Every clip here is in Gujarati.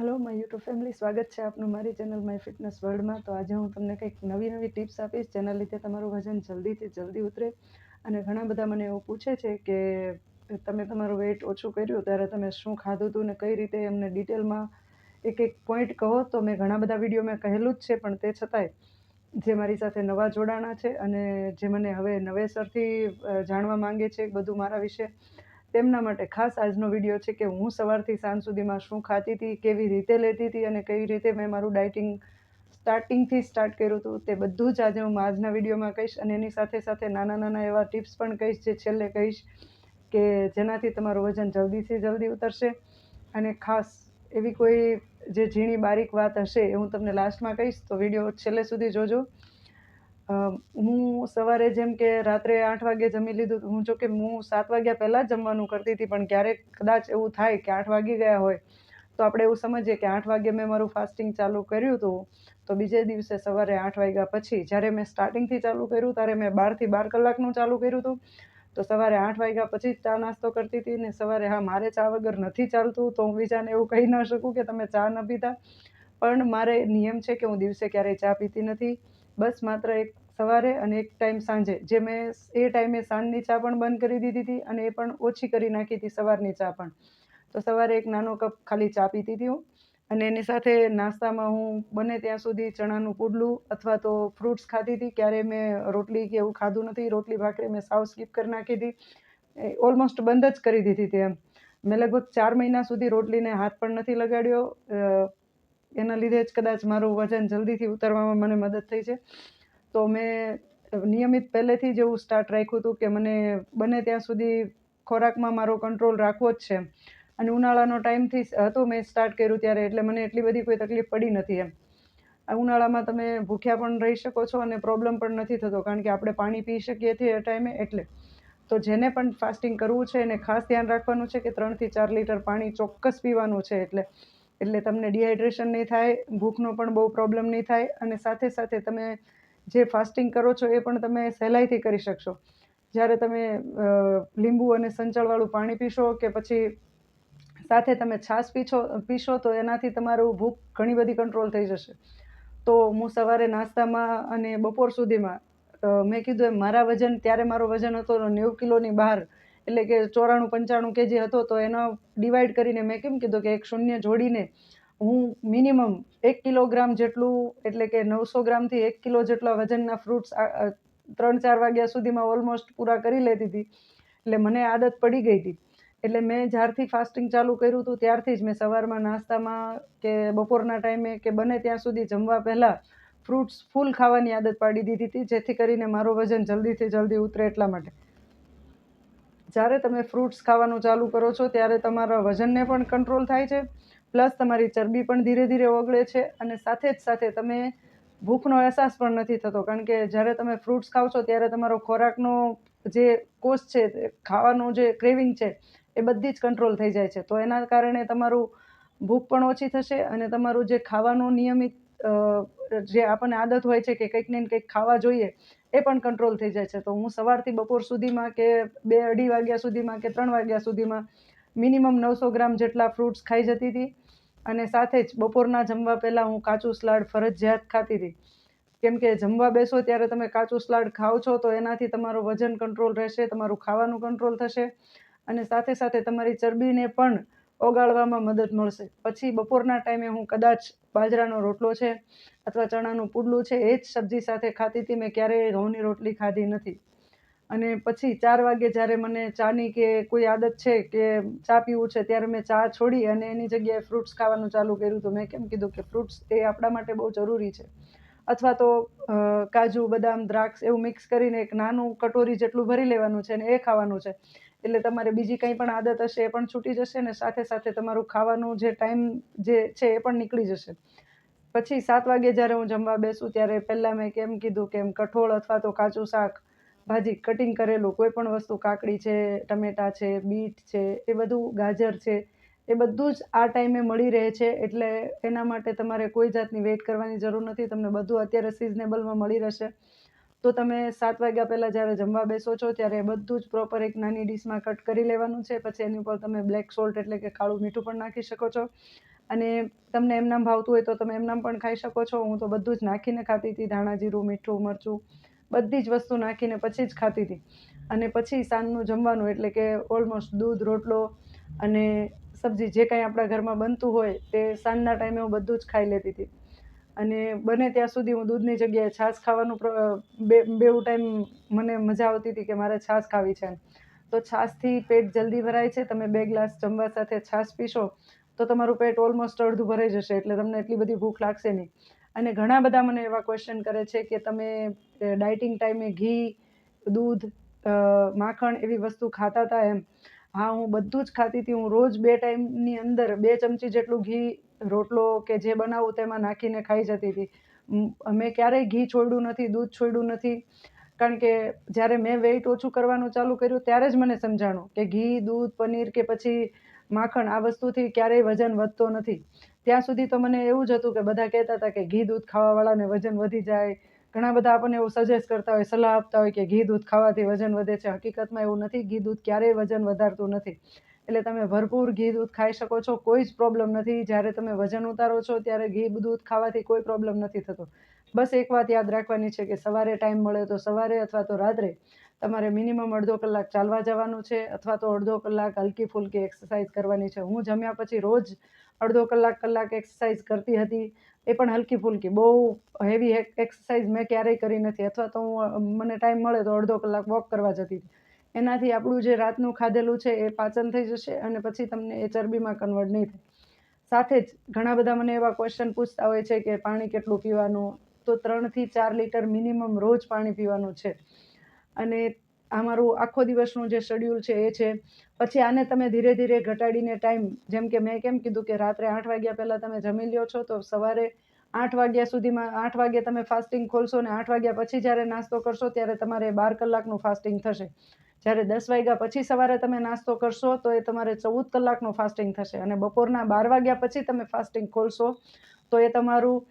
હલો માય યુટ્યુબ ફેમિલી સ્વાગત છે આપનું મારી ચેનલ માય ફિટનેસ વર્લ્ડમાં તો આજે હું તમને કંઈક નવી નવી ટિપ્સ આપીશ. જેના લીધે તમારું વજન જલ્દીથી જલ્દી ઉતરે. અને ઘણા બધા મને એવું પૂછે છે કે તમે તમારું વેઇટ ઓછું કર્યું, ત્યારે તમે શું ખાધું હતું ને કઈ રીતે? એમને ડિટેલમાં એક એક પોઈન્ટ કહો. તો મેં ઘણા બધા વીડિયો મેં કહેલું જ છે, પણ તે છતાંય જે મારી સાથે નવા જોડાણા છે અને જે મને હવે નવેસરથી જાણવા માંગે છે બધું મારા વિશે તેમના માટે ખાસ આજનો વીડિયો છે કે હું સવારથી સાંજ સુધીમાં શું ખાતી હતી, કેવી રીતે લેતી હતી અને કઈ રીતે મેં મારું ડાયટિંગ સ્ટાર્ટિંગથી સ્ટાર્ટ કર્યું હતું તે બધું જ આજે હું આજના વિડીયોમાં કહીશ અને એની સાથે સાથે નાના નાના એવા ટિપ્સ પણ કહીશ જે છેલ્લે કહીશ કે જેનાથી તમારું વજન જલ્દીથી જલ્દી ઉતરશે અને ખાસ એવી કોઈ જે ઝીણી બારીક વાત હશે એ હું તમને લાસ્ટમાં કહીશ તો વીડિયો છેલ્લે સુધી જોજો. હું સવારે જેમ કે રાત્રે આઠ વાગે જમી લીધું, હું જો કે હું સાત વાગ્યા પહેલાં જ જમવાનું કરતી હતી, પણ ક્યારેક કદાચ એવું થાય કે આઠ વાગી ગયા હોય, તો આપણે એવું સમજીએ કે આઠ વાગે મેં મારું ફાસ્ટિંગ ચાલુ કર્યું હતું, તો બીજે દિવસે સવારે આઠ વાગ્યા પછી જ્યારે મેં સ્ટાર્ટિંગથી ચાલુ કર્યું, ત્યારે મેં બારથી બાર કલાકનું ચાલુ કર્યું હતું, તો સવારે આઠ વાગ્યા પછી જ ચા નાસ્તો કરતી હતી ને સવારે હા, મારે ચા વગર નથી ચાલતું, તો હું બીજાને એવું કહી ન શકું કે તમે ચા ન પીતા, પણ મારે નિયમ છે કે હું દિવસે ક્યારેય ચા પીતી નથી, બસ માત્ર એક સવારે અને એક ટાઈમ સાંજે. જે મેં એ ટાઈમે સાંજની ચા પણ બંધ કરી દીધી હતી અને એ પણ ઓછી કરી નાખી હતી સવારની ચા પણ. તો સવારે એક નાનો કપ ખાલી ચા પીતી હતી હું. અને એની સાથે નાસ્તામાં હું બને ત્યાં સુધી ચણાનું પુડલું અથવા તો ફ્રૂટ્સ ખાતી હતી ક્યારેય મેં રોટલી કે એવું ખાધું નથી. રોટલી ભાખરી મેં સાવ સ્કીપ કરી નાખી હતી ઓલમોસ્ટ બંધ જ કરી દીધી હતી એમ. મેં લગભગ ચાર મહિના સુધી રોટલીને હાથ પણ નથી લગાડ્યો. એના લીધે જ કદાચ મારું વજન જલ્દીથી ઉતારવામાં મને મદદ થઈ છે. તો મેં નિયમિત પહેલેથી જ એવું સ્ટાર્ટ રાખ્યું હતું કે મને બને ત્યાં સુધી ખોરાકમાં મારો કંટ્રોલ રાખવો જ છે. અને ઉનાળાનો ટાઈમથી હતો મેં સ્ટાર્ટ કર્યું ત્યારે, એટલે મને એટલી બધી કોઈ તકલીફ પડી નથી એમ. ઉનાળામાં તમે ભૂખ્યા પણ રહી શકો છો અને પ્રોબ્લેમ પણ નથી થતો, કારણ કે આપણે પાણી પી શકીએ છીએ એ ટાઈમે એટલે. તો જેને પણ ફાસ્ટિંગ કરવું છે, એને ખાસ ધ્યાન રાખવાનું છે કે ત્રણથી ચાર લીટર પાણી ચોક્કસ પીવાનું છે એટલે. એટલે તમને ડિહાઇડ્રેશન નહીં થાય, ભૂખનો પણ બહુ પ્રોબ્લેમ નહીં થાય અને સાથે સાથે તમે જે ફાસ્ટિંગ કરો છો એ પણ તમે સહેલાઈથી કરી શકશો. જ્યારે તમે લીંબુ અને સંચળવાળું પાણી પીશો કે પછી સાથે તમે છાશ પીછો, પીશો તો એનાથી તમારું ભૂખ ઘણી બધી કંટ્રોલ થઈ જશે. તો હું સવારે નાસ્તામાં અને બપોર સુધીમાં મેં કીધું એમ મારા વજન, ત્યારે મારો વજન હતો નેવું કિલોની બહાર, એટલે કે ચોરાણું પંચાણું કેજી હતો, તો એનો ડિવાઈડ કરીને મેં કેમ કીધું કે એક શૂન્ય જોડીને હું મિનિમમ એક કિલોગ્રામ જેટલું, એટલે કે નવસો ગ્રામથી એક કિલો જેટલા વજનના ફ્રૂટ્સ ત્રણ ચાર વાગ્યા સુધીમાં ઓલમોસ્ટ પૂરા કરી લેતી હતી. એટલે મને આદત પડી ગઈ હતી. એટલે મેં જ્યારથી ફાસ્ટિંગ ચાલુ કર્યું હતું, ત્યારથી જ મેં સવારમાં નાસ્તામાં કે બપોરના ટાઈમે કે બને ત્યાં સુધી જમવા પહેલાં ફ્રૂટ્સ ફૂલ ખાવાની આદત પાડી દીધી હતી, જેથી કરીને મારું વજન જલ્દીથી જલ્દી ઉતરે એટલા માટે. જ્યારે તમે ફ્રૂટ્સ ખાવાનું ચાલુ કરો છો, ત્યારે તમારા વજનને પણ કંટ્રોલ થાય છે. પ્લસ તમારી ચરબી પણ ધીરે ધીરે ઓગળે છે અને સાથે જ સાથે તમે ભૂખનો અહેસાસ પણ નથી થતો. કારણ કે જ્યારે તમે ફ્રૂટ્સ ખાવ છો ત્યારે તમારો ખોરાકનો જે કોષ છે ખાવાનું જે ક્રેવિંગ છે, એ બધી જ કંટ્રોલ થઈ જાય છે. તો એના કારણે તમારું ભૂખ પણ ઓછી થશે અને તમારું જે ખાવાનું નિયમિત જે આપણને આદત હોય છે કે કંઈક ને કંઈક ખાવા જોઈએ, એ પણ કંટ્રોલ થઈ જાય છે. તો હું સવારથી બપોર સુધીમાં કે બે અઢી વાગ્યા સુધીમાં કે ત્રણ વાગ્યા સુધીમાં મિનિમમ નવસો ગ્રામ જેટલા ફ્રૂટ્સ ખાઈ જતી હતી. અને સાથે જ બપોરના જમવા પહેલાં હું કાચું સલાડ ફરજિયાત ખાતી હતી. કેમ કે જમવા બેસો ત્યારે તમે કાચું સલાડ ખાઓ છો તો એનાથી તમારું વજન કંટ્રોલ રહેશે, તમારું ખાવાનું કંટ્રોલ થશે અને સાથે સાથે તમારી ચરબીને પણ ઓગાળવામાં મદદ મળશે. પછી બપોરના ટાઈમે હું કદાચ બાજરાનો રોટલો છે અથવા ચણાનું પુડલું છે એ જ સબ્જી સાથે ખાતી હતી. મેં ક્યારેય ઘઉંની રોટલી ખાધી નથી. અને પછી ચાર વાગે જ્યારે મને ચાની કે કોઈ આદત છે કે ચા પીવું છે, ત્યારે મેં ચા છોડી અને એની જગ્યાએ ફ્રૂટ્સ ખાવાનું ચાલુ કર્યું તો મેં કેમ કીધું કે ફ્રૂટ્સ એ આપણા માટે બહુ જરૂરી છે. અથવા તો કાજુ, બદામ, દ્રાક્ષ એવું મિક્સ કરીને એક નાનું કટોરી જેટલું ભરી લેવાનું છે અને એ ખાવાનું છે. એટલે તમારે બીજી કંઈ પણ આદત હશે એ પણ છૂટી જશે ને સાથે સાથે તમારું ખાવાનું જે ટાઈમ જે છે એ પણ નીકળી જશે. પછી સાત વાગે જ્યારે હું જમવા બેસું ત્યારે પહેલાં મેં કેમ કીધું કે એમ કઠોળ અથવા તો કાચું શાક ભાજી કટિંગ કરેલું, કોઈ પણ વસ્તુ, કાકડી છે, ટમેટાં છે, બીટ છે, એ બધું ગાજર છે, એ બધું જ આ ટાઈમે મળી રહે છે, એટલે એના માટે તમારે કોઈ જાતની વેઇટ કરવાની જરૂર નથી, તમને બધું અત્યારે સિઝનેબલમાં મળી રહેશે. તો તમે સાત વાગ્યા પહેલાં જ્યારે જમવા બેસો છો, ત્યારે બધું જ પ્રોપર એક નાની ડીશમાં કટ કરી લેવાનું છે, પછી એની ઉપર તમે બ્લેક સોલ્ટ એટલે કે કાળું મીઠું પણ નાખી શકો છો. અને તમને એમનામ ભાવતું હોય તો તમે એમનામ પણ ખાઈ શકો છો. હું તો બધું જ નાખીને ખાતી હતી, ધાણા જીરું, મીઠું, મરચું બધી જ વસ્તુ નાખીને પછી જ ખાતી હતી. અને પછી સાંજનું જમવાનું એટલે કે ઓલમોસ્ટ દૂધ, રોટલો અને સબ્જી જે કાંઈ આપણા ઘરમાં બનતું હોય તે સાંજના ટાઈમે હું બધું જ ખાઈ લેતી હતી. અને બને ત્યાં સુધી હું દૂધની જગ્યાએ છાશ ખાવાનું બે બેઉ ટાઈમ મને મજા આવતી હતી કે મારે છાશ ખાવી છે તો છાશથી પેટ જલ્દી ભરાય છે, તમે બે ગ્લાસ જમવા સાથે છાશ પીશો તો તમારું પેટ ઓલમોસ્ટ અડધું ભરાઈ જશે એટલે તમને એટલી બધી ભૂખ લાગશે નહીં. અને ઘણા બધા મને એવા ક્વેશ્ચન કરે છે કે તમે ડાયટિંગ ટાઈમે ઘી, દૂધ માખણ એવી વસ્તુ ખાતા હતા એમ. હા, હું બધું જ ખાતી હતી. હું રોજ બે ટાઈમની અંદર બે ચમચી જેટલું ઘી, રોટલો કે જે બનાવું તેમાં નાખીને ખાઈ જતી હતી. મેં ક્યારેય ઘી છોડ્યું નથી, દૂધ છોડ્યું નથી. કારણ કે જ્યારે મેં વેઇટ ઓછું કરવાનું ચાલુ કર્યું, ત્યારે જ મને સમજાણું કે ઘી, દૂધ, પનીર કે પછી માખણ આ વસ્તુથી ક્યારેય વજન વધતો નથી. ત્યાં સુધી તો મને એવું જ હતું કે બધા કહેતા હતા કે ઘી દૂધ ખાવાવાળાને વજન વધી જાય. ઘણા બધા આપણને એવું સજેસ્ટ કરતા હોય, સલાહ આપતા હોય કે ઘી દૂધ ખાવાથી વજન વધે છે. હકીકતમાં એવું નથી, ઘી દૂધ ક્યારેય વજન વધારતું નથી. એટલે તમે ભરપૂર ઘી દૂધ ખાઈ શકો છો, કોઈ જ પ્રોબ્લેમ નથી. જ્યારે તમે વજન ઉતારો છો, ત્યારે ઘી દૂધ ખાવાથી કોઈ પ્રોબ્લેમ નથી થતો. બસ એક વાત યાદ રાખવાની છે કે સવારે ટાઈમ મળે તો સવારે અથવા તો રાત્રે તમારે મિનિમમ અડધો કલાક ચાલવા જવાનું છે અથવા તો અડધો કલાક હલકી ફૂલકી એક્સરસાઇઝ કરવાની છે. હું જમ્યા પછી રોજ અડધો કલાક કલાક એક્સરસાઇઝ કરતી હતી. એ પણ હલકી ફૂલકી. બહુ હેવી એક્સરસાઇઝ મેં ક્યારેય કરી નથી. અથવા તો હું મને ટાઈમ મળે તો અડધો કલાક વોક કરવા જતી હતી. એનાથી આપણું જે રાતનું ખાધેલું છે એ પાચન થઈ જશે અને પછી તમને એ ચરબીમાં કન્વર્ટ નહીં થાય. સાથે જ ઘણા બધા મને એવા ક્વેશ્ચન પૂછતા હોય છે કે પાણી કેટલું પીવાનું? તો ત્રણથી ચાર લીટર મિનિમમ રોજ પાણી પીવાનું છે. અને આ મારું આખો દિવસનું જે શેડ્યુલ છે એ છે. પછી આને તમે ધીરે ધીરે ઘટાડીને ટાઈમ જેમ કે મેં કેમ કીધું કે રાત્રે આઠ વાગ્યા પહેલાં તમે જમી લ્યો છો, તો સવારે આઠ વાગ્યા સુધીમાં, આઠ વાગ્યા તમે ફાસ્ટિંગ ખોલશો ને આઠ વાગ્યા પછી જ્યારે નાસ્તો કરશો ત્યારે તમારે બાર કલાકનું ફાસ્ટિંગ થશે. જ્યારે દસ વાગ્યા પછી સવારે તમે નાસ્તો કરશો, તો એ તમારે ચૌદ કલાકનું ફાસ્ટિંગ થશે. અને બપોરના બાર વાગ્યા પછી તમે ફાસ્ટિંગ ખોલશો, તો એ તમારું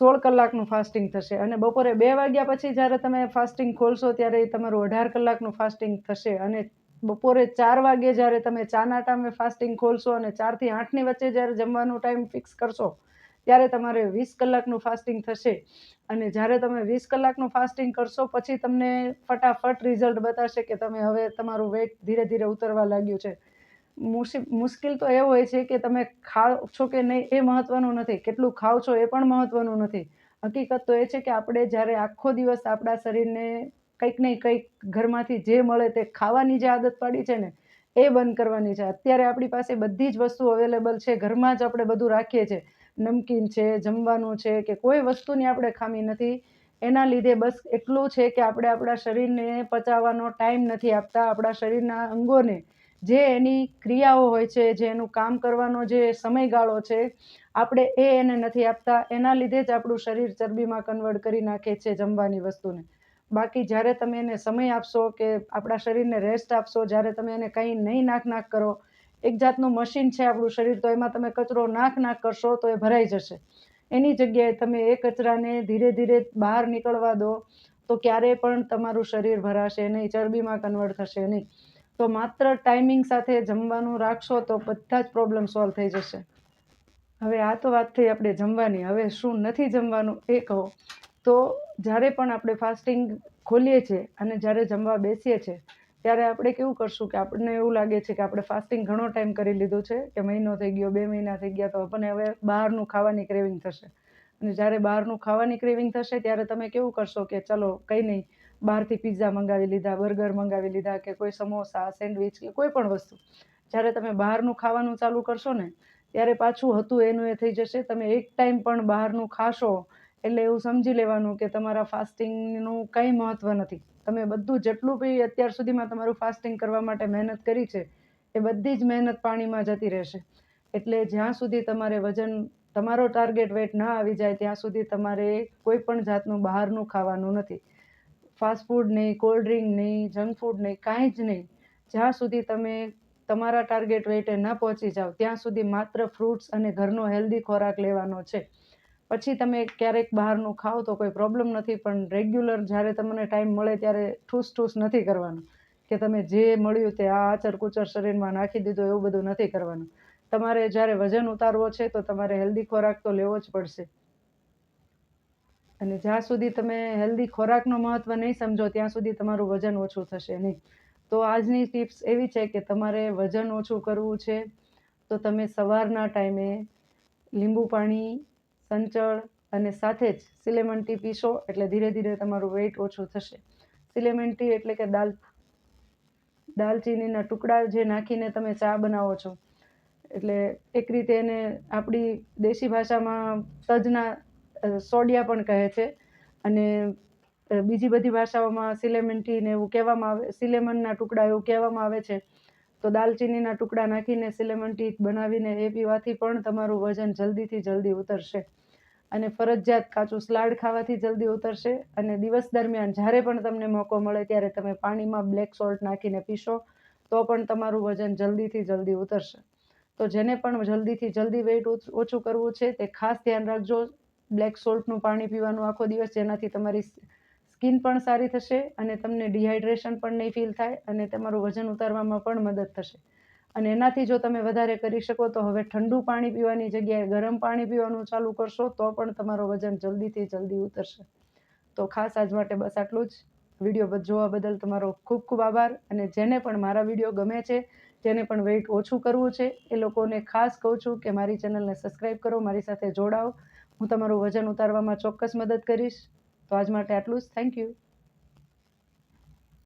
સોળ કલાકનું ફાસ્ટિંગ થશે. અને બપોરે બે વાગ્યા પછી જ્યારે તમે ફાસ્ટિંગ ખોલશો ત્યારે તમારું અઢાર કલાકનું ફાસ્ટિંગ થશે. અને બપોરે ચાર વાગે જ્યારે તમે ચાના ટાઈમે ફાસ્ટિંગ ખોલશો અને ચારથી આઠની વચ્ચે જ્યારે જમવાનું ટાઈમ ફિક્સ કરશો, ત્યારે તમારે વીસ કલાકનું ફાસ્ટિંગ થશે. અને જ્યારે તમે વીસ કલાકનું ફાસ્ટિંગ કરશો, પછી તમને ફટાફટ રિઝલ્ટ બતાવશે કે તમે હવે તમારું વેટ ધીરે ધીરે ઉતરવા લાગ્યું છે. મુશ્કેલ તો એ હોય છે કે તમે ખાઓ છો કે નહીં એ મહત્ત્વનું નથી. કેટલું ખાઓ છો એ પણ મહત્ત્વનું નથી. હકીકત તો એ છે કે આપણે જ્યારે આખો દિવસ આપણા શરીરને કંઈક નહીં કંઈક ઘરમાંથી જે મળે તે ખાવાની જે આદત પાડી છે ને, એ બંધ કરવાની છે. અત્યારે આપણી પાસે બધી જ વસ્તુ અવેલેબલ છે. ઘરમાં જ આપણે બધું રાખીએ છીએ નમકીન છે, જમવાનું છે કે કોઈ વસ્તુની આપણે ખામી નથી. એના લીધે બસ એટલું છે કે આપણે આપણા શરીરને પચાવવાનો ટાઈમ નથી આપતા. આપણા શરીરના અંગોને જે એની ક્રિયાઓ હોય છે, જે એનું કામ કરવાનો જે સમયગાળો છે, આપણે એ એને નથી આપતા. એના લીધે જ આપણું શરીર ચરબીમાં કન્વર્ટ કરી નાખે છે જમવાની વસ્તુને. બાકી જ્યારે તમે એને સમય આપશો કે આપણા શરીરને રેસ્ટ આપશો, જ્યારે તમે એને કંઈ નહીં નાખ નાખ કરો, એક જાતનું મશીન છે આપણું શરીર, તો એમાં તમે કચરો નાખ નાખ કરશો તો એ ભરાઈ જશે. એની જગ્યાએ તમે એ કચરાને ધીરે ધીરે બહાર નીકળવા દો, તો ક્યારેય પણ તમારું શરીર ભરાશે નહીં, ચરબીમાં કન્વર્ટ થશે નહીં. તો માત્ર ટાઈમિંગ સાથે જમવાનું રાખશો તો બધા જ પ્રોબ્લેમ સોલ્વ થઈ જશે. હવે આ તો વાત થઈ આપણે જમવાની. હવે શું નથી જમવાનું એ કહો. તો જ્યારે પણ આપણે ફાસ્ટિંગ ખોલીએ છીએ અને જ્યારે જમવા બેસીએ છીએ, ત્યારે આપણે કેવું કરશું કે આપણને એવું લાગે છે કે આપણે ફાસ્ટિંગ ઘણો ટાઈમ કરી લીધું છે, કે મહિનો થઈ ગયો, બે મહિના થઈ ગયા, તો આપણને હવે બહારનું ખાવાની ક્રેવિંગ થશે. અને જ્યારે બહારનું ખાવાની ક્રેવિંગ થશે, ત્યારે તમે કેવું કરશો કે ચલો કંઈ નહીં બહારથી પીઝા મંગાવી લીધા બર્ગર મંગાવી લીધા કે કોઈ સમોસા સેન્ડવિચ કે કોઈ પણ વસ્તુ. જ્યારે તમે બહારનું ખાવાનું ચાલુ કરશો ને, ત્યારે પાછું હતું એનું એ થઈ જશે. તમે એક ટાઈમ પણ બહારનું ખાશો એટલે એવું સમજી લેવાનું કે તમારા ફાસ્ટિંગનું કંઈ મહત્ત્વ નથી. તમે બધું જેટલું બી અત્યાર સુધીમાં તમારું ફાસ્ટિંગ કરવા માટે મહેનત કરી છે, એ બધી જ મહેનત પાણીમાં જતી રહેશે. એટલે જ્યાં સુધી તમારે વજન, તમારો ટાર્ગેટ વેટ ના આવી જાય, ત્યાં સુધી તમારે કોઈ પણ જાતનું બહારનું ખાવાનું નથી. ફાસ્ટ ફૂડ નહીં, કોલ્ડ ડ્રિંક નહીં, જંક ફૂડ નહીં, કાંઈ જ નહીં. જ્યાં સુધી તમે તમારા ટાર્ગેટ વેઇટે ન પહોંચી જાઓ, ત્યાં સુધી માત્ર ફ્રૂટ્સ અને ઘરનો હેલ્ધી ખોરાક લેવાનો છે. પછી તમે ક્યારેક બહારનું ખાઓ તો કોઈ પ્રોબ્લેમ નથી, પણ રેગ્યુલર જ્યારે તમને ટાઈમ મળે ત્યારે ઠૂસ ઠૂસ નથી કરવાનું. કે તમે જે મળ્યું તે આ આચર કુચર શરીરમાં નાખી દીધું એવું બધું નથી કરવાનું. તમારે જ્યારે વજન ઉતારવો છે તો તમારે હેલ્ધી ખોરાક તો લેવો જ પડશે. અને જ્યાં સુધી તમે હેલ્ધી ખોરાકનું મહત્ત્વ નહીં સમજો, ત્યાં સુધી તમારું વજન ઓછું થશે નહીં. તો આજની ટિપ્સ એવી છે કે તમારે વજન ઓછું કરવું છે, તો તમે સવારના ટાઈમે લીંબુ પાણી, સંચળ અને સાથે જ સિલેમન ટી પીશો એટલે ધીરે ધીરે તમારું વેઇટ ઓછું થશે. સિલેમન ટી એટલે કે દાલ, દાલચીનીના ટુકડા જે નાખીને તમે ચા બનાવો છો. એટલે એક રીતે એને આપણી દેશી ભાષામાં તજના સોડિયા પણ કહે છે. અને બીજી બધી ભાષાઓમાં સિલેમન ને એવું કહેવામાં આવે, સિલેમનના ટુકડા એવું કહેવામાં આવે છે. તો દાલચીનીના ટુકડા નાખીને સિલેમન ટી બનાવીને એ પીવાથી પણ તમારું વજન જલ્દીથી જલ્દી ઉતરશે. અને ફરજિયાત કાચું સલાડ ખાવાથી જલ્દી ઉતરશે. અને દિવસ દરમિયાન જ્યારે પણ તમને મોકો મળે ત્યારે તમે પાણીમાં બ્લેક સોલ્ટ નાખીને પીશો, તો પણ તમારું વજન જલ્દીથી જલ્દી ઉતરશે. તો જેને પણ જલ્દીથી જલ્દી વેઇટ ઓછું કરવું છે તે ખાસ ધ્યાન રાખજો. બ્લેક સોલ્ટનું પાણી પીવાનું આખો દિવસ, જેનાથી તમારી સ્કિન પણ સારી થશે અને તમને ડિહાઇડ્રેશન પણ નહીં ફીલ થાય અને તમારું વજન ઉતારવામાં પણ મદદ થશે. અને એનાથી જો તમે વધારે કરી શકો તો હવે ઠંડુ પાણી પીવાની જગ્યાએ ગરમ પાણી પીવાનું ચાલુ કરશો તો પણ તમારું વજન જલ્દીથી જલ્દી ઉતરશે. તો ખાસ આજ માટે બસ આટલું જ. વીડિયો જોવા બદલ તમારો ખૂબ ખૂબ આભાર અને જેને પણ મારા વીડિયો ગમે છે, જેને પણ વેઇટ ઓછું કરવું છે, એ લોકોને ખાસ કહું છું કે મારી ચેનલને સબસ્ક્રાઈબ કરો, મારી સાથે જોડાઓ. હું તમારું વજન ઉતારવામાં ચોક્કસ મદદ કરીશ. તો આજ માટે આટલું જ. Thank you